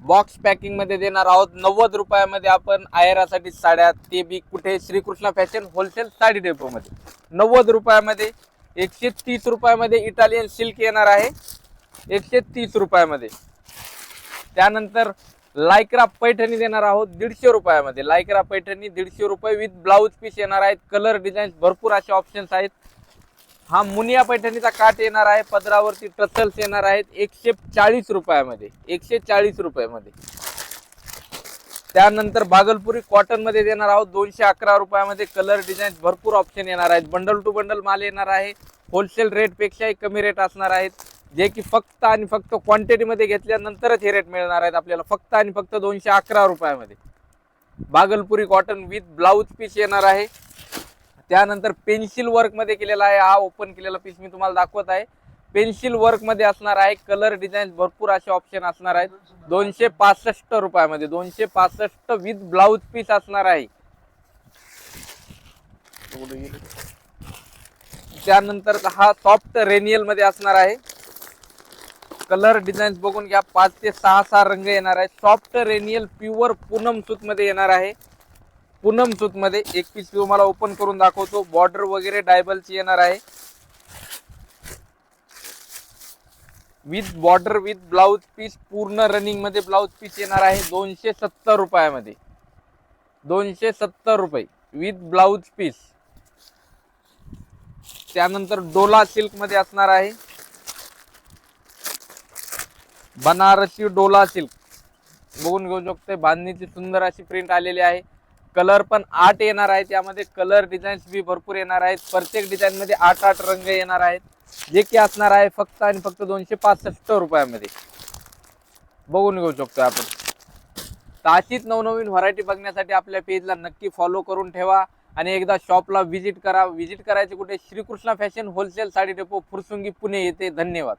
Box पॅकिंगमध्ये देणार आहोत. नव्वद रुपयामध्ये आपण आयरासाठी साड्या ते बी कुठे श्रीकृष्ण फॅशन होलसेल साडी डेपोमध्ये नव्वद रुपयामध्ये एकशे तीस रुपयामध्ये इटालियन सिल्क येणार आहे. एकशे तीस रुपयामध्ये. त्यानंतर लायक्रा पैठणी देणार आहोत दीडशे रुपयामध्ये. लायक्रा पैठणी दीडशे रुपये विथ ब्लाऊज पीस येणार आहेत. कलर डिझाईन्स भरपूर असे ऑप्शन्स आहेत. हा मुनिया पैठणीचा काट येणार आहे पदरावरती टसल्स येणार आहेत एकशे चाळीस रुपयामध्ये एकशे चाळीस रुपयामध्ये. त्यानंतर बागलपुरी कॉटनमध्ये देणार आहोत दोनशे अकरा रुपयामध्ये कलर डिझाईन भरपूर ऑप्शन येणार आहेत. बंडल टू बंडल माल येणार आहे होलसेल रेटपेक्षाही कमी रेट असणार आहेत. जे की फक्त आणि फक्त क्वांटिटीमध्ये घेतल्यानंतरच हे रेट मिळणार आहेत आपल्याला फक्त आणि फक्त दोनशे अकरा रुपयामध्ये. Bhagalpuri cotton with blouse piece येणार आहे. त्यानंतर पेन्सिल वर्कमध्ये केलेला आहे. हा ओपन केलेला पीस मी तुम्हाला दाखवत आहे. पेन्सिल वर्कमध्ये असणार आहे. कलर डिझाईन भरपूर असे ऑप्शन असणार आहेत. दोनशे पासष्ट रुपयामध्ये दोनशे पासष्ट विथ ब्लाऊज पीस असणार आहे. त्यानंतर हा सॉफ्ट रेनियलमध्ये असणार आहे. कलर डिझाईन बघून घ्या. पाच ते सहा सहा रंग येणार आहे सॉफ्ट रेनियल प्युअर पूनम सूत मध्ये येणार आहे. पूनम सूत मध्ये एक पीस तुम्हाला ओपन करून दाखवतो. बॉर्डर वगैरे डायबलची येणार आहे. With border with blouse piece पूर्ण रनिंगमध्ये ब्लाऊज पीस येणार आहे. दोनशे सत्तर रुपयामध्ये. दोनशे सत्तर रुपये. विथ ब्लाऊज पीस त्यानंतर डोला सिल्कमध्ये असणार आहे. बनारसी डोला सिल्क. बघून घेऊ शकते बांधणीची सुंदर अशी प्रिंट आलेली आहे. कलर पण आठ येणार आहेत. त्यामध्ये कलर डिझाईन्स बी भरपूर येणार आहेत. प्रत्येक डिझाईन मध्ये आठ आठ रंग येणार आहेत. जे की असणार आहे फक्त आणि फक्त दोनशे पासष्ट रुपयामध्ये. बघून घेऊ शकतो आपण. तर अशीच नवनवीन व्हरायटी बघण्यासाठी आपल्या पेजला नक्की फॉलो करून ठेवा आणि एकदा शॉपला व्हिजिट करा. व्हिजिट करायचे कुठे? Shrikrishna fashion wholesale sari depot Fursungi Pune येथे. धन्यवाद.